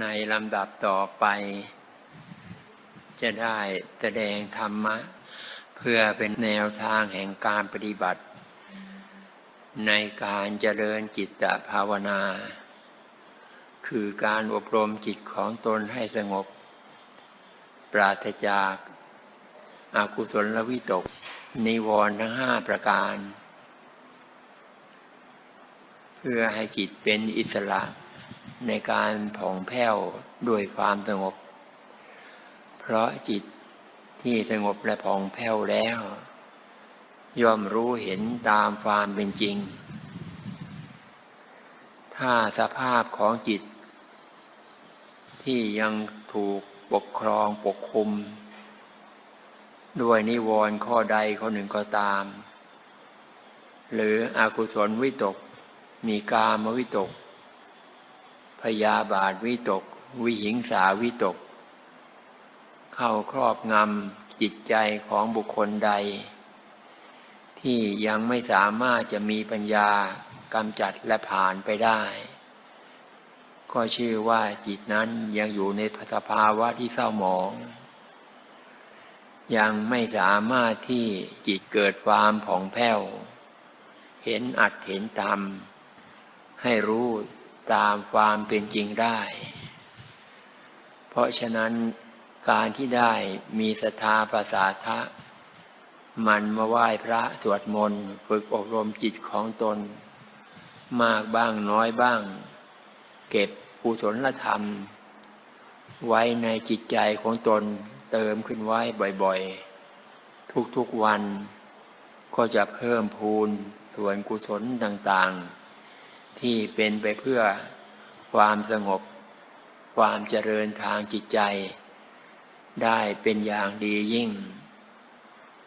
ในลำดับต่อไป จะได้แสดงธรรมะ เพื่อเป็นแนวทางแห่งการปฏิบัติ ในการเจริญจิตภาวนา คือการอบรมจิตของตนให้สงบ ปราศจากอากุศลวิตก นิวรณ์ทั้งห้าประการ เพื่อให้จิตเป็นอิสระ ในการผ่องแผ้วด้วยความสงบ เพราะจิตที่สงบและผ่องแผ้วแล้ว ย่อมรู้เห็นตามความเป็นจริง ถ้าสภาพของจิต ที่ยังถูกปกครองปกคุม ด้วยนิวรณ์ข้อใดข้อหนึ่งก็ตาม หรืออกุศลวิตก มีกามวิตก พยาบาทวิตก วิหิงสาวิตก เข้าครอบงำจิตใจของบุคคลใด ที่ยังไม่สามารถจะมีปัญญากำจัดและผ่านไปได้ ก็ชื่อว่าจิตนั้นยังอยู่ในสภาวะที่เศร้าหมอง ยังไม่สามารถที่จิตเกิดความผ่องแผ้ว เห็นอัดเห็นตามให้รู้ ตามความเป็นจริงได้ เพราะฉะนั้นการที่ได้มีศรัทธาประสาทะ มันมาไหว้พระสวดมนต์ฝึกอบรมจิตของตน มากบ้างน้อยบ้าง เก็บกุศลธรรม ไว้ในจิตใจของตนเติมขึ้นไว้บ่อยๆ ทุกๆวันก็จะเพิ่มพูนส่วนกุศลต่างๆ ที่เป็นไปเพื่อความสงบ ความเจริญทางจิตใจ ได้เป็นอย่างดียิ่ง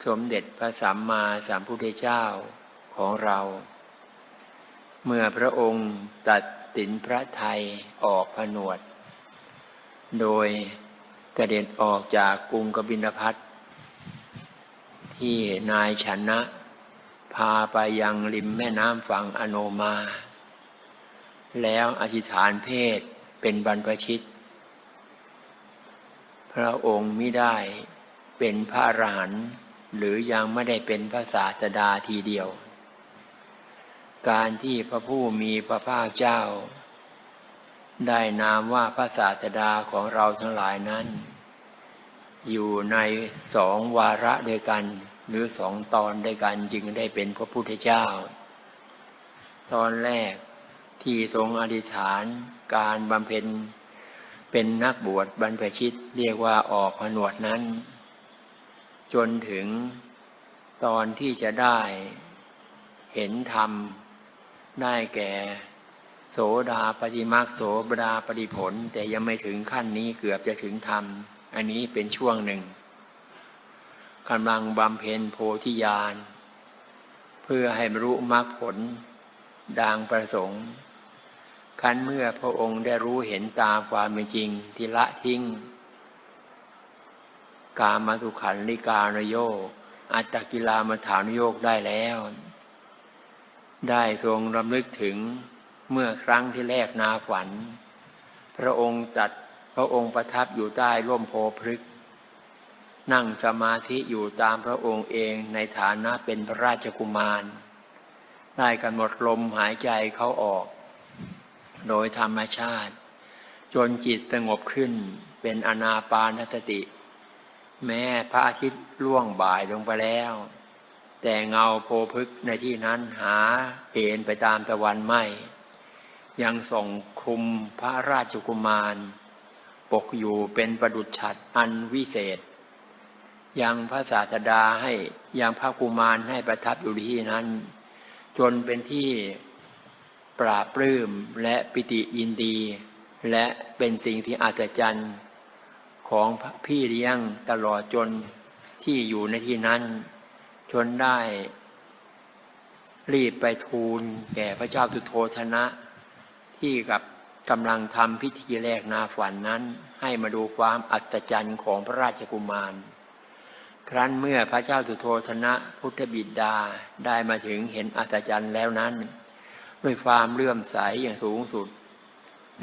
สมเด็จพระสัมมาสัมพุทธเจ้าของเรา เมื่อพระองค์ตัดสินพระไทยออกผนวด โดยกระเด็นออกจากกรุงกบินพัทที่นายชนะ พาไปยังริมแม่น้ำฝั่งอโนมา แล้วอธิษฐานเพศเป็นบรรพชิต พระองค์ไม่ได้เป็นพระอรหันต์หรือยังไม่ได้เป็นพระศาสดาทีเดียว การที่พระผู้มีพระภาคเจ้า ได้นามว่าพระศาสดาของเราทั้งหลายนั้น อยู่ในสองวาระด้วยกัน หรือสองตอนด้วยกันจึงได้เป็นพระพุทธเจ้า ตอนแรก ที่ทรงอธิษฐานการบำเพ็ญ เป็นนักบวชบรรพชิตเรียกว่าออกผนวดนั้น จนถึงตอนที่จะได้เห็นธรรม ได้แก่โสดาปฏิมักโสดาปฏิผล แต่ยังไม่ถึงขั้นนี้เกือบจะถึงธรรม อันนี้เป็นช่วงหนึ่งกำลังบำเพ็ญโพธิญาณ เพื่อให้รรลุมรรคผลดังประสงค์ คันเมื่อพระองค์ได้รู้เห็นตามความเป็นจริงที่ละทิ้ง กามาสุขันลิกานโยกอัตตกิลามาฐานโยกได้แล้ว ได้ทรงรำลึกถึงเมื่อครั้งที่แรกนาฝัน พระองค์ตัดพระองค์ประทับอยู่ใต้ร่มโพพฤกนั่งสมาธิอยู่ตามพระองค์เองในฐานะเป็นพระราชกุมาร ได้กำหนดลมหายใจเขาออก โดยธรรมชาติ จนจิตสงบขึ้นเป็นอนาปานสติ แม้พระอาทิตย์ล่วงบ่ายลงไปแล้ว แต่เงาโพพึกในที่นั้นหาเห็นไปตามตะวันไม่ ยังส่งคลุมพระราชกุมาร ปกอยู่เป็นประดุจฉัดอันวิเศษ ยังพระศาสดาให้ยังพระกุมารให้ประทับอยู่ที่นั้น จนเป็นที่ ปราบปลื้มและปิติยินดี และเป็นสิ่งที่อัศจรรย์ของพี่เลี้ยงตลอดจนที่อยู่ในที่นั้น จนได้ รีบไปทูลแก่พระเจ้าสุโธธนะ ที่กับกำลังทำพิธีแรกนาฝันนั้น ให้มาดูความอัศจรรย์ของพระราชกุมาร ครั้นเมื่อพระเจ้าสุโธธนะพุทธบิดาได้มาถึงเห็นอัศจรรย์แล้วนั้น ด้วยความเลื่อมใสอย่างสูงสุด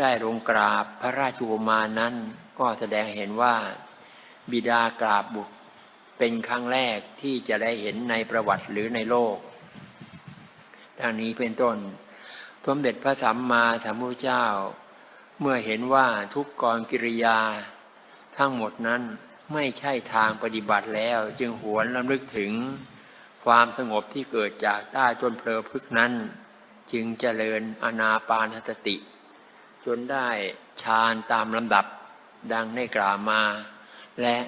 ได้ลงกราบพระราชโอมานั้น ก็แสดงเห็นว่า บิดากราบบุตรเป็นครั้งแรกที่จะได้เห็นในประวัติหรือในโลกดังนี้เป็นต้นสมเด็จพระสัมมาสัมพุทธเจ้า เมื่อเห็นว่าทุกกรกิริยา ทั้งหมดนั้นไม่ใช่ทางปฏิบัติแล้วจึงหวนลำลึกถึงความสงบที่เกิดจากใต้ต้นเพลพึกนั้น จึงเจริญอนาปานสติ จนได้ฌานตามลำดับดังได้กล่าวมา และ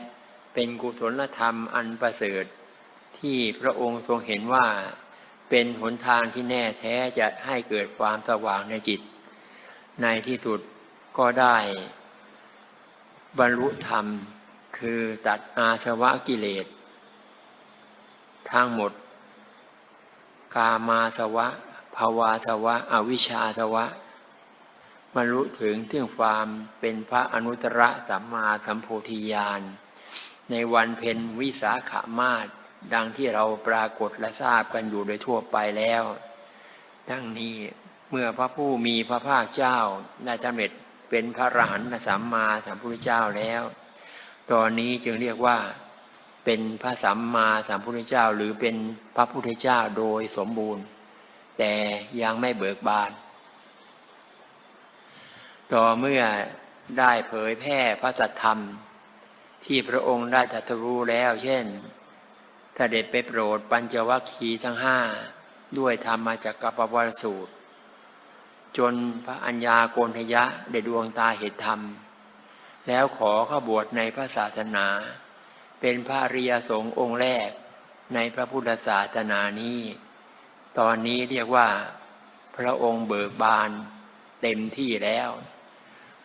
เป็นกุศลธรรมอันประเสริฐ ที่พระองค์ทรงเห็นว่า เป็นหนทางที่แน่แท้จะให้เกิดความสว่างในจิต ในที่สุดก็ได้ บรรลุธรรมคือตัดอาสวะกิเลสทั้งหมด กามาสวะ ภาวาสวะ อวิชชาสวะบรรลุถึงถึงความเป็นพระอนุตตรสัมมาสัมโพธิญาณในวันเพ็ญวิสาขามาศดังที่เราปรากฏและทราบกันอยู่โดยทั่วไปแล้วดังนี้เมื่อพระผู้มีพระภาคเจ้าได้สำเร็จเป็นพระอรหันตสัมมาสัมพุทธเจ้าแล้ว ตอนนี้จึงเรียกว่าเป็นพระสัมมาสัมพุทธเจ้าหรือเป็นพระพุทธเจ้าโดยสมบูรณ์ แต่ยังไม่เบิกบาน ต่อเมื่อได้เผยแพร่พระสัธรรม ที่พระองค์ได้ตรัสรู้แล้ว เช่นถ้าเด็ดไปโปรดปัญจวัคคีย์ทั้งห้าด้วยธรรมาจากกัปปวรสูตร จนพระอัญญาโกณทยะได้ดวงตาเหตุธรรม แล้วขอเข้าบวชในพระศาสนา เป็นพระริยสงฆ์องค์แรกในพระพุทธศาสนานี้ ตอนนี้เรียกว่า พระองค์เบิกบานเต็มที่แล้ว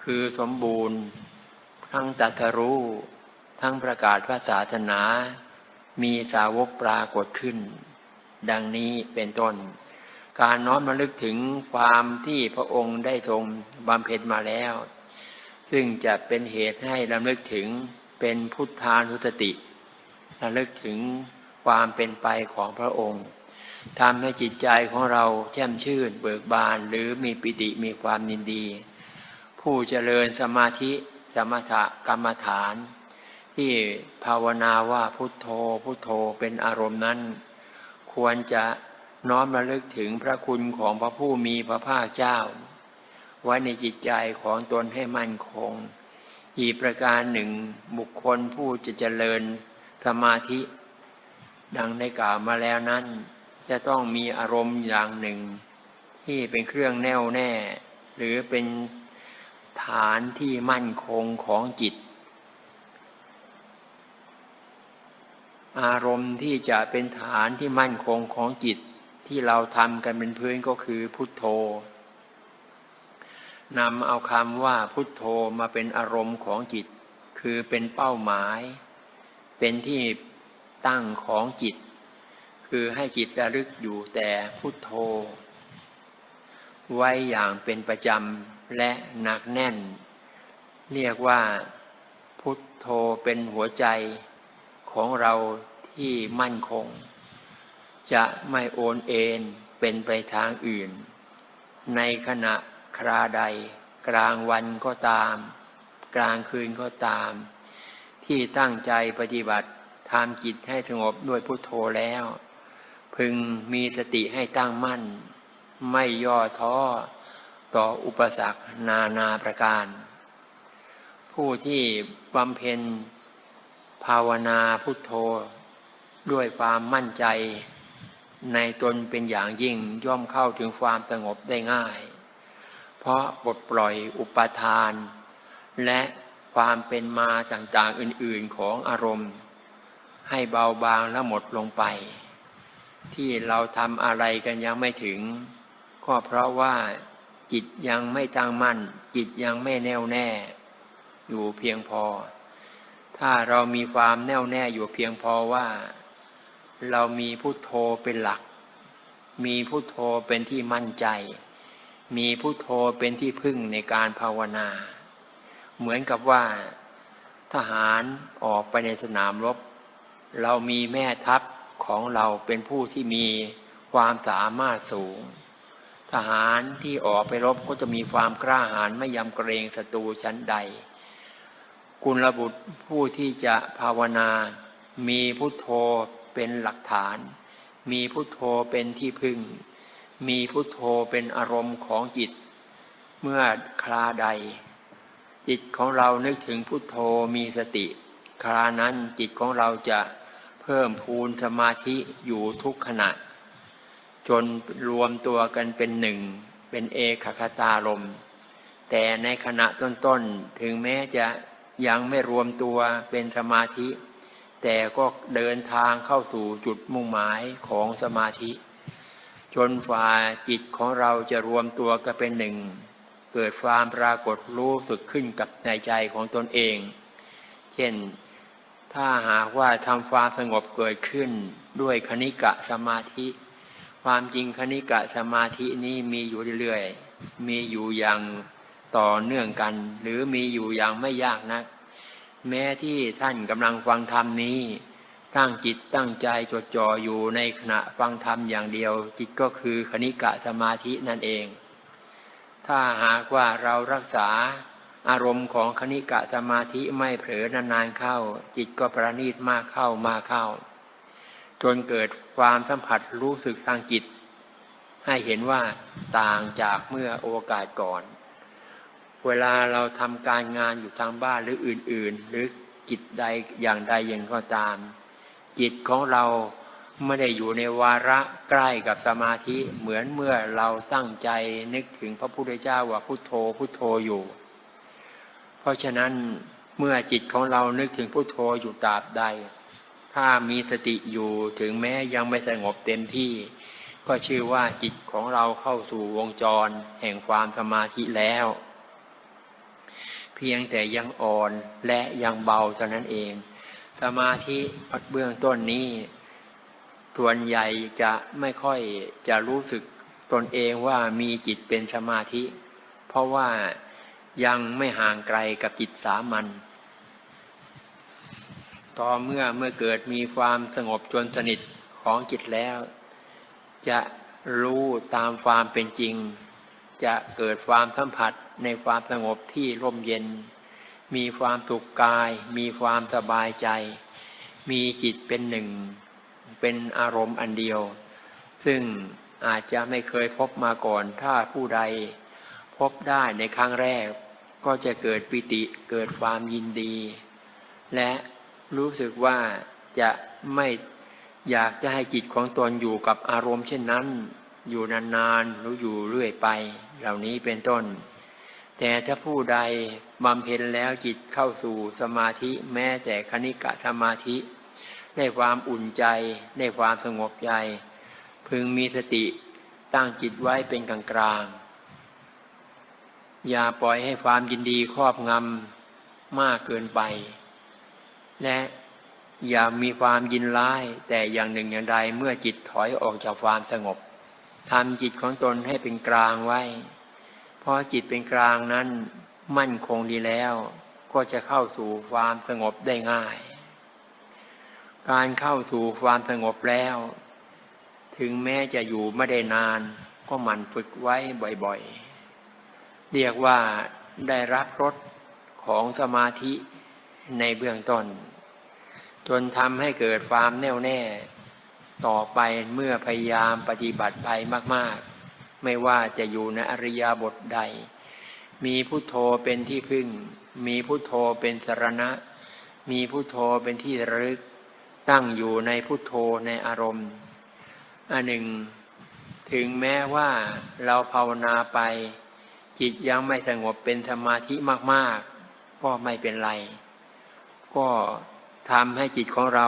คือสมบูรณ์ ทั้งตัทรู้ ทั้งประกาศพระศาสนา มีสาวกปรากฏขึ้น ดังนี้เป็นต้น การน้อมมาลึกถึงความที่พระองค์ได้ทรงบำเพ็ญมาแล้ว ซึ่งจะเป็นเหตุให้ลำลึกถึงเป็นพุทธานุสติระลึกถึงความเป็นไปของพระองค์ ทำให้จิตใจของเราแช่มชื่น เบิกบานหรือมีปิติมีความยินดี ผู้เจริญสมาธิสมถกรรมฐาน ที่ภาวนาว่าพุทโธพุทโธเป็นอารมณ์นั้น ควรจะน้อมระลึกถึงพระคุณของพระผู้มีพระภาคเจ้า ไว้ในจิตใจของตนให้มั่นคง อีกประการหนึ่งบุคคลผู้จะเจริญสมาธิ ดังได้กล่าวมาแล้วนั้น จะต้องมีอารมณ์อย่างหนึ่ง ที่เป็นเครื่องแน่วแน่ หรือเป็นฐานที่มั่นคงของจิต อารมณ์ที่จะเป็นฐานที่มั่นคงของจิต ที่เราทำกันเป็นพื้นก็คือพุทโธนำเอาคำว่าพุทโธมาเป็นอารมณ์ของจิต คือเป็นเป้าหมาย เป็นที่ตั้งของจิต คือให้จิตระลึกอยู่แต่พุทโธ ไว้อย่างเป็นประจำและหนักแน่น เรียกว่าพุทโธเป็นหัวใจของเราที่มั่นคง จะไม่โอนเอ็นเป็นไปทางอื่น ในขณะคราใด กลางวันก็ตาม กลางคืนก็ตาม ที่ตั้งใจปฏิบัติทำจิตให้สงบด้วยพุทโธแล้ว พึงมีสติให้ตั้งมั่น ไม่ย่อท้อต่ออุปสรรคนานาประการ ผู้ที่บำเพ็ญ ภาวนาพุทโธ ด้วยความมั่นใจ ในตนเป็นอย่างยิ่งย่อมเข้าถึงความสงบได้ง่าย เพราะปลดปล่อยอุปทาน และความเป็นมาต่างๆอื่นๆของอารมณ์ ให้เบาบางและหมดลงไป ที่เราทำอะไรกันยังไม่ถึง ก็เพราะว่าจิตยังไม่ตั้งมั่น จิตยังไม่แน่วแน่ อยู่เพียงพอ ถ้าเรามีความแน่วแน่อยู่เพียงพอว่า เรามีพุโทโธเป็นหลัก มีพุโทโธเป็นที่มั่นใจ มีพุโทโธเป็นที่พึ่งในการภาวนา เหมือนกับว่า ทหารออกไปในสนามรบ เรามีแม่ทัพ ของเราเป็นผู้ที่มีความสามารถสูง ทหารที่ออกไปรบก็จะมีความกล้าหาญไม่ยำเกรงศัตรูชั้นใดกุลบุตรผู้ที่จะภาวนา มีพุทโธเป็นหลักฐาน มีพุทโธเป็นที่พึ่ง มีพุทโธเป็นอารมณ์ของจิต เมื่อคลาใด จิตของเรานึกถึงพุทโธมีสติครานั้นจิตของเราจะ พิ่มพูนสมาธิอยู่ทุกขณะ จนรวมตัวกันเป็นหนึ่ง เป็นเอกคตารม แต่ในขณะต้นๆ ถึงแม้จะยังไม่รวมตัวเป็นสมาธิ แต่ก็เดินทางเข้าสู่จุดมุ่งหมายของสมาธิ จนฝ่าจิตของเราจะรวมตัวกันเป็นหนึ่ง เกิดความปรากฏรู้สึกขึ้นกับในใจของตนเอง เช่น ถ้าหากว่าทำความสงบเกิดขึ้นด้วยคณิกะสมาธิ ความจริงคณิกะสมาธินี้มีอยู่เรื่อยๆ มีอยู่อย่างต่อเนื่องกัน หรือมีอยู่อย่างไม่ยากนัก แม้ที่ท่านกำลังฟังธรรมนี้ตั้งจิตตั้งใจจดจ่ออยู่ในขณะฟังธรรมอย่างเดียว จิตก็คือคณิกะสมาธินั่นเอง ถ้าหากว่าเรารักษา อารมณ์ของคณิกะสมาธิไม่เผลอนานๆเข้า จิตก็ประณีตมากเข้ามากเข้า จนเกิดความสัมผัสรู้สึกทางจิต ให้เห็นว่าต่างจากเมื่อโอกาสก่อน เวลาเราทำการงานอยู่ทางบ้านหรืออื่นๆ หรือจิตใดอย่างใดอย่างก็ตาม จิตของเราไม่ได้อยู่ในวาระใกล้กับสมาธิเหมือนเมื่อเราตั้งใจนึกถึงพระพุทธเจ้าว่าพุทโธพุทโธอยู่ เพราะฉะนั้นเมื่อจิตของเรานึกถึงพุทโธอยู่ตราบใด ถ้ามีสติอยู่ถึงแม้ยังไม่สงบเต็มที่ ก็ชื่อว่าจิตของเราเข้าสู่วงจรแห่งความสมาธิแล้ว เพียงแต่ยังอ่อนและยังเบาเท่านั้นเอง สมาธิเบื้องต้นนี้ ส่วนใหญ่จะไม่ค่อยจะรู้สึกตนเองว่ามีจิตเป็นสมาธิ เพราะว่า ยังไม่ห่างไกลกับจิตสามัญต่อเมื่อเมื่อเกิดมีความสงบจนสนิทของจิตแล้ว จะรู้ตามความเป็นจริง จะเกิดความสัมผัสในความสงบที่ร่มเย็น มีความสุขกาย มีความสบายใจ มีจิตเป็นหนึ่ง เป็นอารมณ์อันเดียว ซึ่งอาจจะไม่เคยพบมาก่อนถ้าผู้ใด พบได้ในครั้งแรก ก็จะเกิดปิติเกิดความยินดี และรู้สึกว่าจะไม่อยากจะให้จิตของตนอยู่กับอารมณ์เช่นนั้น อยู่นานๆหรืออยู่เรื่อยไป เหล่านี้เป็นต้น แต่ถ้าผู้ใดบำเพ็ญแล้วจิตเข้าสู่สมาธิแม้แต่คณิกะสมาธิ ได้ความอุ่นใจได้ความสงบใจ พึงมีสติตั้งจิตไว้เป็นกลางกลาง อย่าปล่อยให้ความยินดีครอบงำมากเกินไป และอย่ามีความยินร้าย แต่อย่างหนึ่งอย่างใดเมื่อจิตถอยออกจากความสงบทำจิตของตนให้เป็นกลางไว้ เพราะจิตเป็นกลางนั้นมั่นคงดีแล้ว ก็จะเข้าสู่ความสงบได้ง่าย การเข้าสู่ความสงบแล้ว ถึงแม้จะอยู่ไม่ได้นาน ก็หมั่นฝึกไว้บ่อยๆ เรียกว่าได้รับรสของสมาธิในเบื้องต้น จนทำให้เกิดความแน่วแน่ ต่อไปเมื่อพยายามปฏิบัติไปมาก ๆ ไม่ว่าจะอยู่ในอริยบทใด มีพุทโธเป็นที่พึ่ง มีพุทโธเป็นสรณะ มีพุทโธเป็นที่รึก ตั้งอยู่ในพุทโธในอารมณ์อันหนึ่ง ถึงแม้ว่าเราภาวนาไป จิตยังไม่สงบเป็นสมาธิมาก ๆ ก็ไม่เป็นไร ก็ทำให้จิตของเรา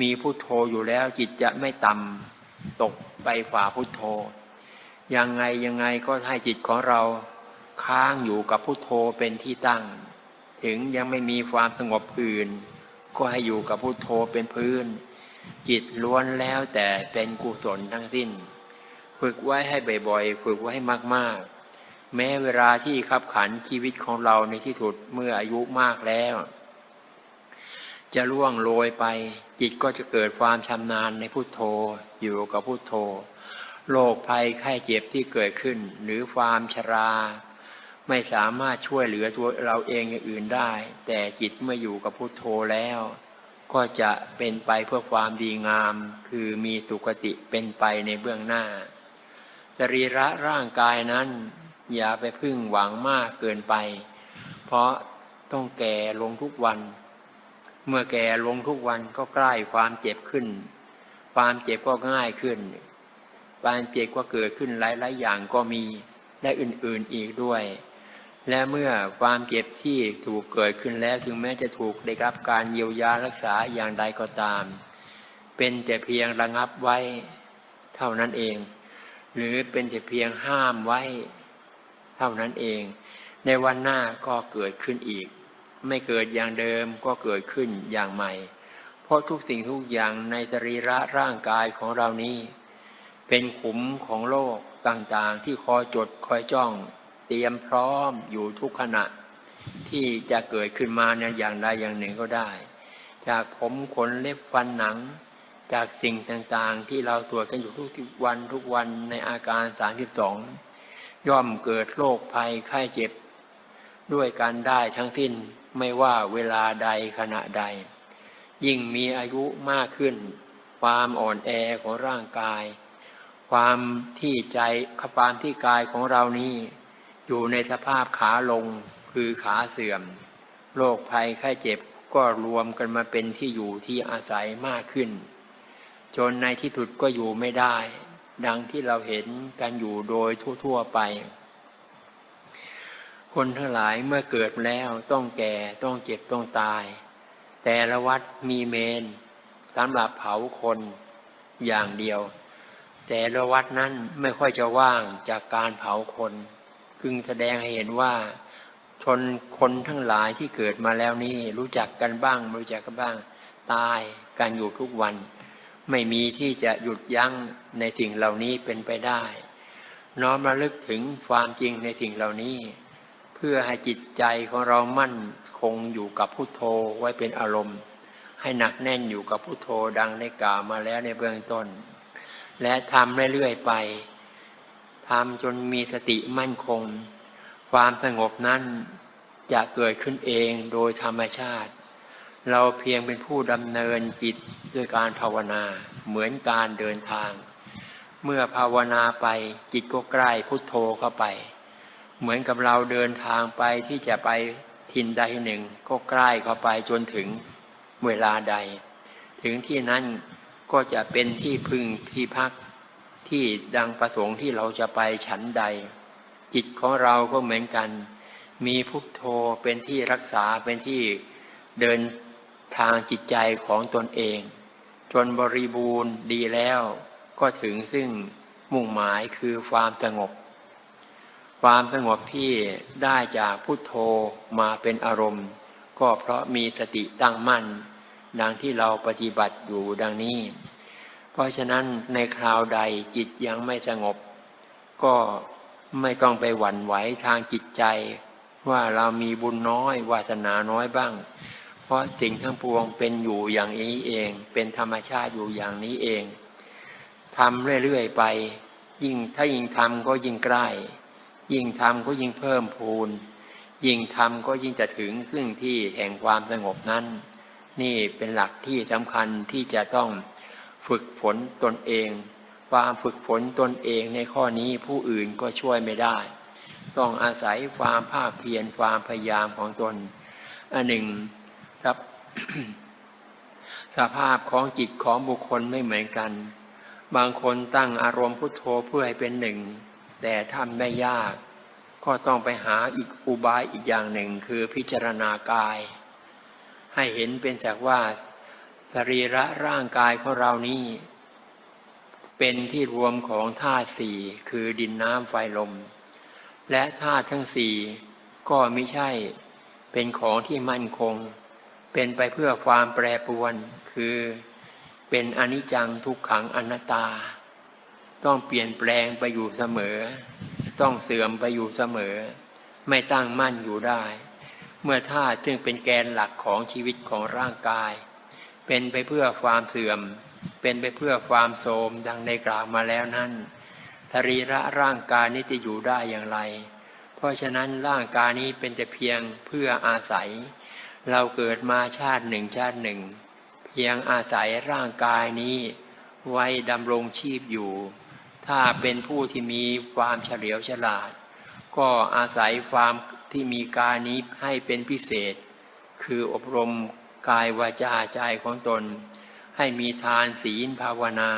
มีพุทโธอยู่แล้ว จิตจะไม่ต่ำตกไปฝ่าพุทโธ ยังไงยังไงก็ให้จิตของเราค้างอยู่กับพุทโธเป็นที่ตั้ง ถึงยังไม่มีความสงบอื่น ก็ให้อยู่กับพุทโธเป็นพื้น จิตล้วนแล้วแต่เป็นกุศลทั้งสิ้น ฝึกไว้ให้บ่อยๆ ฝึกไว้ให้มากๆ แม้เวลาที่ขับขันชีวิตของเราในที่สุดเมื่ออายุมากแล้ว จะล่วงโรยไป จิตก็จะเกิดความชำนาญในพุทโธ อยู่กับพุทโธโรคภัยไข้เจ็บที่เกิดขึ้น หรือความชรา ไม่สามารถช่วยเหลือตัวเราเองอย่างอื่นได้ แต่จิตเมื่ออยู่กับพุทโธแล้ว ก็จะเป็นไปเพื่อความดีงาม คือมีสุคติเป็นไปในเบื้องหน้าสรีระร่างกายนั้น อย่าไปพึ่งหวังมากเกินไป เพราะต้องแก่ลงทุกวัน เมื่อแก่ลงทุกวันก็ใกล้ความเจ็บขึ้น ความเจ็บก็ง่ายขึ้นความเจ็บก็เกิดขึ้นหลายๆอย่างก็มีและอื่นๆอีกด้วย และเมื่อความเจ็บที่ถูกเกิดขึ้นแล้วถึงแม้จะถูกได้รับการเยียวยารักษาอย่างใดก็ตาม เป็นแต่เพียงระงับไว้เท่านั้นเอง หรือเป็นแต่เพียงห้ามไว้ เท่านั้นเอง ในวันหน้าก็เกิดขึ้นอีก ไม่เกิดอย่างเดิมก็เกิดขึ้นอย่างใหม่ เพราะทุกสิ่งทุกอย่างในสรีระร่างกายของเรานี้ เป็นขุมของโลกต่างๆ ที่คอยจดคอยจ้อง เตรียมพร้อมอยู่ทุกขณะ ที่จะเกิดขึ้นมาในอย่างใดอย่างหนึ่งก็ได้ จากผมขนเล็บฟันหนังจากสิ่งต่างๆ ที่เราสวดกันอยู่ทุกวันทุกวันในอาการ 32 ย่อมเกิดโรคภัยไข้เจ็บ ด้วยกันได้ทั้งสิ้นไม่ว่าเวลาใดขณะใด ยิ่งมีอายุมากขึ้น ความอ่อนแอของร่างกาย ความที่ใจความที่กายของเรานี้ อยู่ในสภาพขาลงคือขาเสื่อมโรคภัยไข้เจ็บก็รวมกันมาเป็นที่อยู่ที่อาศัยมากขึ้น จนในที่สุดก็อยู่ไม่ได้ ดังที่เราเห็นกันอยู่โดยทั่ว ๆ ไป คนทั้งหลายเมื่อเกิดแล้วต้องแก่ต้องเจ็บต้องตาย แต่ละวัดมีเมนสำหรับเผาคนอย่างเดียว แต่ละวัดนั้นไม่ค่อยจะว่างจากการเผาคนพึงแสดงให้เห็นว่าชนคนทั้งหลายที่เกิดมาแล้วนี่รู้จักกันบ้างไม่รู้จักกันบ้าง ตายกันอยู่ทุกวัน ไม่มีที่จะหยุดยั้งในสิ่งเหล่านี้เป็นไปได้ น้อมระลึกถึงความจริงในสิ่งเหล่านี้ เพื่อให้จิตใจของเรามั่นคงอยู่กับพุทโธไว้เป็นอารมณ์ ให้หนักแน่นอยู่กับพุทโธดังได้กล่าวมาแล้วในเบื้องต้น และทำเรื่อยๆไปทำจนมีสติมั่นคง ความสงบนั้นจะเกิดขึ้นเองโดยธรรมชาติ เราเพียงเป็นผู้ดำเนินจิตด้วยการภาวนาเหมือนการเดินทาง เมื่อภาวนาไปจิตก็ใกล้พุทโธเข้าไป เหมือนกับเราเดินทางไปที่จะไปทินใดหนึ่งก็ใกล้เข้าไปจนถึงเวลาใด ถึงที่นั้นก็จะเป็นที่พึ่งที่พักที่ดังประสงค์ที่เราจะไปฉันใด จิตของเราก็เหมือนกัน มีพุทโธเป็นที่รักษาเป็นที่เดิน ทางจิตใจของตนเอง จนบริบูรณ์ดีแล้ว ก็ถึงซึ่งมุ่งหมายคือความสงบ ความสงบที่ได้จากพุทโธมาเป็นอารมณ์ ก็เพราะมีสติตั้งมั่น ดังที่เราปฏิบัติอยู่ดังนี้ เพราะฉะนั้นในคราวใดจิตยังไม่สงบ ก็ไม่ต้องไปหวั่นไหวทางจิตใจ ว่าเรามีบุญน้อยวาสนาน้อยบ้าง เพราะสิ่งทั้งปวงเป็นอยู่อย่างนี้เอง เป็นธรรมชาติอยู่อย่างนี้เองทำเรื่อยๆไป ยิ่งถ้ายิ่งทำก็ยิ่งใกล้ ยิ่งทำก็ยิ่งเพิ่มพูน ยิ่งทำก็ยิ่งจะถึงซึ่งที่แห่งความสงบนั้น นี่เป็นหลักที่สำคัญที่จะต้องฝึกฝนตนเองความฝึกฝนตนเองในข้อนี้ผู้อื่นก็ช่วยไม่ได้ ต้องอาศัยความภาคเพียรความพยายามของตน อันหนึ่ง ครับ สภาพของจิตของบุคคลไม่เหมือนกัน บางคนตั้งอารมณ์พุทโธเพื่อให้เป็นหนึ่ง แต่ทำได้ยาก ก็ต้องไปหาอีกอุบายอีกอย่างหนึ่งคือพิจารณากาย ให้เห็นเป็นจากว่าสรีระร่างกายของเรานี้ เป็นที่รวมของธาตุสี่คือดินน้ำไฟลม และธาตุทั้งสี่ก็ไม่ใช่เป็นของที่มั่นคง เป็นไปเพื่อความแปรปรวน คือเป็นอนิจจังทุกขังอนัตตา ต้องเปลี่ยนแปลงไปอยู่เสมอ ต้องเสื่อมไปอยู่เสมอ ไม่ตั้งมั่นอยู่ได้ เมื่อธาตุซึ่งเป็นแกนหลักของชีวิตของร่างกาย เป็นไปเพื่อความเสื่อม เป็นไปเพื่อความโทมดังในกล่าวมาแล้วนั้นสรีระร่างกายนี้จะอยู่ได้อย่างไร เพราะฉะนั้นร่างกายนี้เป็นแต่เพียงเพื่ออาศัย เราเกิดมาชาติหนึ่งชาติหนึ่ง เพียงอาศัยร่างกายนี้ไว้ดำรงชีพอยู่ ถ้าเป็นผู้ที่มีความเฉลียวฉลาด ก็อาศัยความที่มีกายนี้ให้เป็นพิเศษ คืออบรมกายวาจาใจของตน ให้มีทานศีลภาวนา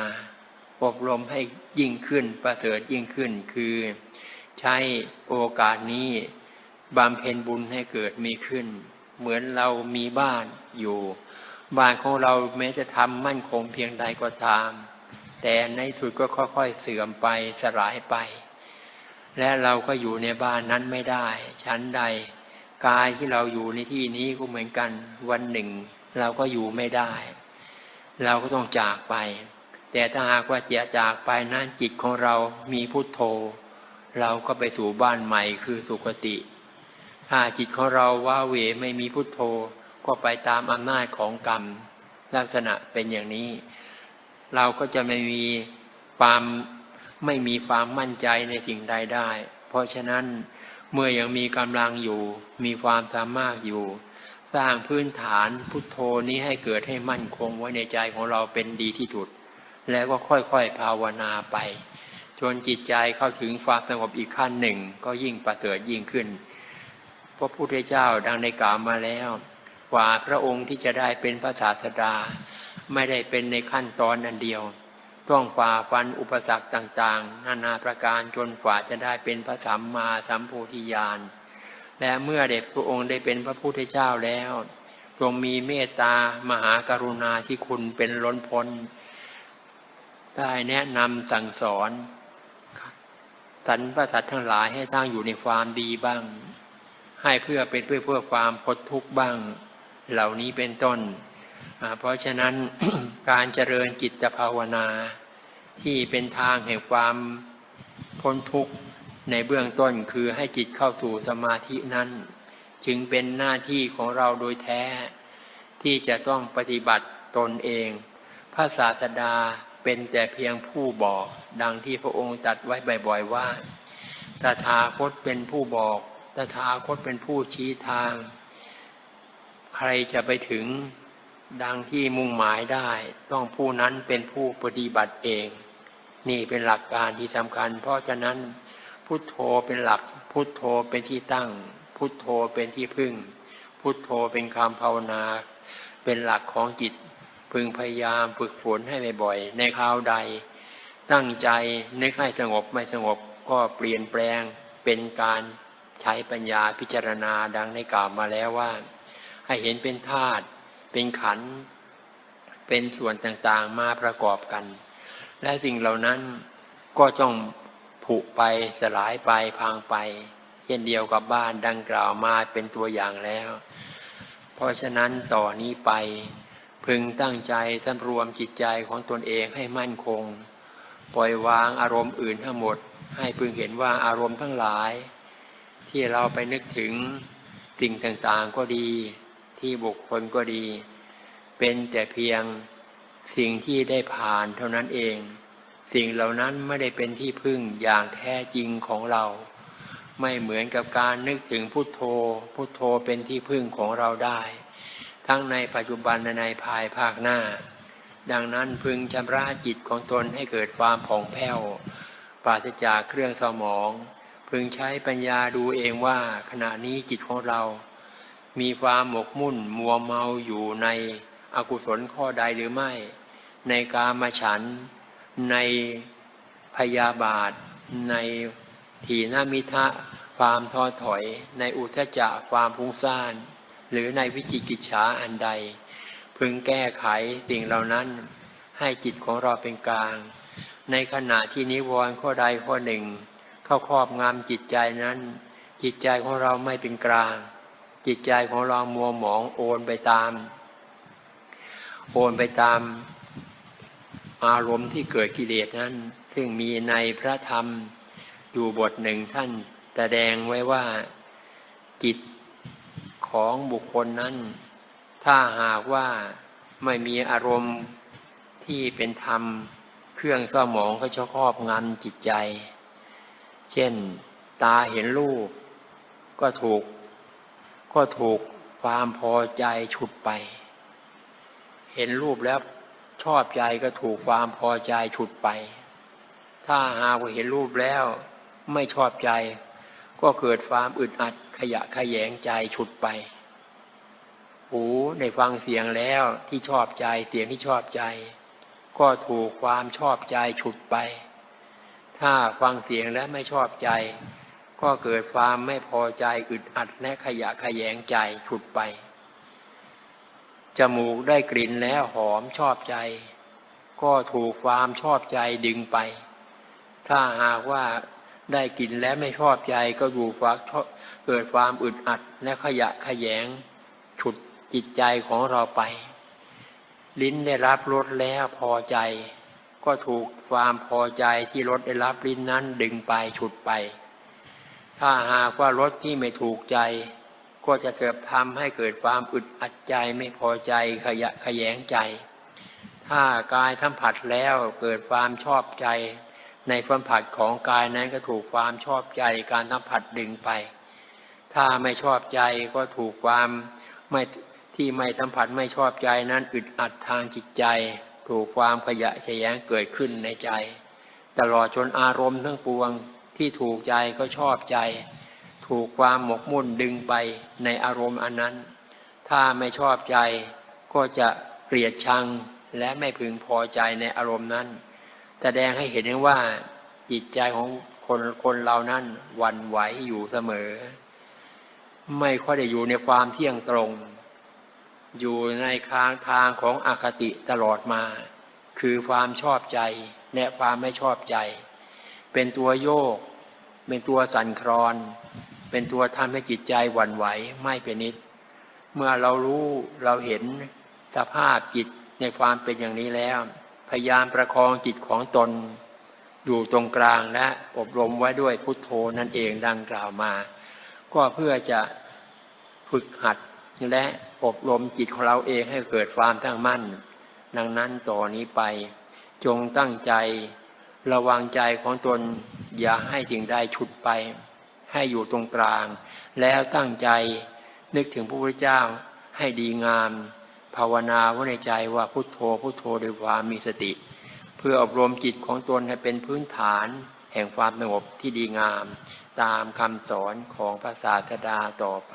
อบรมให้ยิ่งขึ้นประเสริฐยิ่งขึ้นคือ ใช้โอกาสนี้บำเพ็ญบุญให้เกิดมีขึ้น เหมือนเรามีบ้านอยู่ บ้านของเราแม้จะทำมั่นคงเพียงใดก็ตาม แต่ในสุดก็ค่อยๆเสื่อมไปสลายไป และเราก็อยู่ในบ้านนั้นไม่ได้ ชั้นใด กายที่เราอยู่ในที่นี้ก็เหมือนกัน วันหนึ่ง เราก็อยู่ไม่ได้ เราก็ต้องจากไป แต่ถ้าหากว่าจะจากไปนั้นจิตของเรามีพุทโธ เราก็ไปสู่บ้านใหม่คือสุคติ ถ้าจิตของเราว่าเหวไม่มีพุทโธ ก็ไปตามอำนาจของกรรม ลักษณะเป็นอย่างนี้ เราก็จะไม่มีความไม่มีความมั่นใจในสิ่งใดได้ เพราะฉะนั้นเมื่อยังมีกำลังอยู่ มีความสามารถอยู่ สร้างพื้นฐานพุทโธนี้ให้เกิดให้มั่นคงไว้ในใจของเราเป็นดีที่สุด แล้วก็ค่อยๆภาวนาไปจนจิตใจเข้าถึงความสงบอีกขั้นหนึ่ง ก็ยิ่งประเสริฐยิ่งขึ้น ระพุทธเจ้าดังในกล่าวมาแล้ว กว่าพระองค์ที่จะได้เป็นพระศาสดา ไม่ได้เป็นในขั้นตอนนันเดียว ต้องฝ่าฟันอุปสรรคต่างๆ นานาประการจนกว่าจะได้เป็นพระสัมมาสัมโพธิญาณและเมื่อเด็กพระองค์ได้เป็นพระพุทธเจ้าแล้วทรงมีเมตตามหากรุณาที่คุณเป็นล้นพ้น ได้แนะนำสั่งสอนสรรพสัตว์ทั้งหลายให้ตั้งอยู่ในความดีบ้าง ให้เพื่อเป็นเพื่อเพื่อความพ้นทุกข์บ้างเหล่านี้เป็นต้น เพราะฉะนั้นการเจริญจิตภาวนา ที่เป็นทางแห่งความพ้นทุกข์ในเบื้องต้นคือให้จิตเข้าสู่สมาธินั้น จึงเป็นหน้าที่ของเราโดยแท้ ที่จะต้องปฏิบัติตนเอง พระศาสดาเป็นแต่เพียงผู้บอก ดังที่พระองค์ตรัสไว้บ่อยๆว่าตถาคตเป็นผู้บอก ตถาคตเป็นผู้ชี้ทาง ใครจะไปถึงดังที่มุ่งหมายได้ ต้องผู้นั้นเป็นผู้ปฏิบัติเอง นี่เป็นหลักการที่สำคัญ เพราะฉะนั้นพุทโธเป็นหลัก พุทโธเป็นที่ตั้ง พุทโธเป็นที่พึ่ง พุทโธเป็นคำภาวนา เป็นหลักของจิต พึงพยายามฝึกฝนให้บ่อยๆในคราวใด ตั้งใจนึกให้สงบไม่สงบก็เปลี่ยนแปลงเป็นการ ใช้ปัญญาพิจารณาดังในกล่าวมาแล้วว่า ให้เห็นเป็นธาตุเป็นขันเป็นส่วนต่างๆมาประกอบกัน และสิ่งเหล่านั้นก็ต้องผุไปสลายไปพังไป เช่นเดียวกับบ้านดังกล่าวมาเป็นตัวอย่างแล้ว เพราะฉะนั้นต่อนนี้ไป พึงตั้งใจสำรวมจิตใจของตนเองให้มั่นคง ปล่อยวางอารมณ์อื่นทั้งหมด ให้พึงเห็นว่าอารมณ์ทั้งหลาย ที่เราไปนึกถึงสิ่งต่างๆก็ดี ที่บุคคลก็ดี เป็นแต่เพียงสิ่งที่ได้ผ่านเท่านั้นเอง สิ่งเหล่านั้นไม่ได้เป็นที่พึ่งอย่างแท้จริงของเรา ไม่เหมือนกับการนึกถึงพุทโธ พุทโธเป็นที่พึ่งของเราได้ ทั้งในปัจจุบันและในภายภาคหน้า ดังนั้นพึงชำระจิตของตนให้เกิดความผ่องแผ้วปราศจากเครื่องสมอง พึงใช้ปัญญาดูเองว่าขณะนี้จิตของเรา มีความหมกมุ่นมัวเมาอยู่ในอกุศลข้อใดหรือไม่ ในกามฉัน ในพยาบาท ในถีนามิทะความท้อถอย ในอุทจจะความพุ่งซ่าน หรือในวิจิกิจฉาอันใด พึงแก้ไขสิ่งเหล่านั้น ให้จิตของเราเป็นกลาง ในขณะที่นิวรณ์ข้อใดข้อหนึ่ง เข้าครอบงำจิตใจนั้น จิตใจของเราไม่เป็นกลาง จิตใจของเรามัวหมองโอนไปตาม โอนไปตาม อารมณ์ที่เกิดกิเลสนั้น ซึ่งมีในพระธรรมอยู่บทหนึ่งท่านแสดงไว้ว่าจิตของบุคคลนั้น ถ้าหากว่าไม่มีอารมณ์ที่เป็นธรรม เครื่องเศร้าหมองก็จะครอบงำจิตใจ เช่น ตาเห็นรูป ก็ถูก ก็ถูกความพอใจฉุดไป เห็นรูปแล้วชอบใจก็ถูกความพอใจฉุดไป ถ้าหากว่าเห็นรูปแล้วไม่ชอบใจ ก็เกิดความอึดอัดขยะขยงใจฉุดไป หูได้ฟังเสียงแล้วที่ชอบใจเสียงที่ชอบใจ ก็ถูกความชอบใจฉุดไป ถ้าฟังเสียงแล้วไม่ชอบใจ ก็เกิดความไม่พอใจอึดอัดและขยะขยงใจฉุดไป จมูกได้กลิ่นแล้วหอมชอบใจ ก็ถูกความชอบใจดึงไป ถ้าหากว่าได้กลิ่นและไม่ชอบใจก็อยู่ความเกิดความอึดอัดและขยะขยงฉุดจิตใจของเราไป ลิ้นได้รับรสแล้วพอใจ ก็ถูกความพอใจที่รสได้รับลิ้นนั้นดึงไปฉุดไป ถ้าหากว่ารสที่ไม่ถูกใจ ก็จะเกิดทำให้เกิดความอึดอัดใจไม่พอใจขยะขยงใจ ถ้ากายทั้มผัสแล้วเกิดความชอบใจ ในสัมผัสของกายนั้นก็ถูกความชอบใจการทั้มผัสดึงไป ถ้าไม่ชอบใจก็ถูกความไม่ที่ไม่สัมผัสไม่ชอบใจนั้นอึดอัดทางจิตใจ ถูกความขยะแขยงเกิดขึ้นในใจ ตลอดจนอารมณ์ทั้งปวงที่ถูกใจก็ชอบใจ ถูกความหมกมุ่นดึงไปในอารมณ์อันนั้น ถ้าไม่ชอบใจก็จะเกลียดชังและไม่พึงพอใจในอารมณ์นั้น แสดงให้เห็นว่าจิตใจของคนคนเรานั้นวันไหวอยู่เสมอ ไม่ค่อยได้อยู่ในความเที่ยงตรง อยู่ในทางทางของอคติตลอดมา คือความชอบใจและความไม่ชอบใจ เป็นตัวโยก เป็นตัวสั่นคลอน เป็นตัวทำให้จิตใจหวั่นไหวไม่เป็นนิด เมื่อเรารู้เราเห็นสภาพจิตในความเป็นอย่างนี้แล้ว พยายามประคองจิตของตน อยู่ตรงกลางและอบรมไว้ด้วยพุทโธนั่นเองดังกล่าวมา ก็เพื่อจะฝึกหัด และอบรมจิตของเราเองให้เกิดความตั้งมั่น ดังนั้นต่อนนี้ไป จงตั้งใจระวังใจของตนอย่าให้สิ่งใดฉุดไป ให้อยู่ตรงกลาง แล้วตั้งใจนึกถึงพระพุทธเจ้าให้ดีงาม ภาวนาไว้ในใจว่าพุทโธพุทโธด้วยความมีสติ เพื่ออบรมจิตของตนให้เป็นพื้นฐานแห่งความสงบที่ดีงาม ตามคำสอนของพระศาสดาต่อไป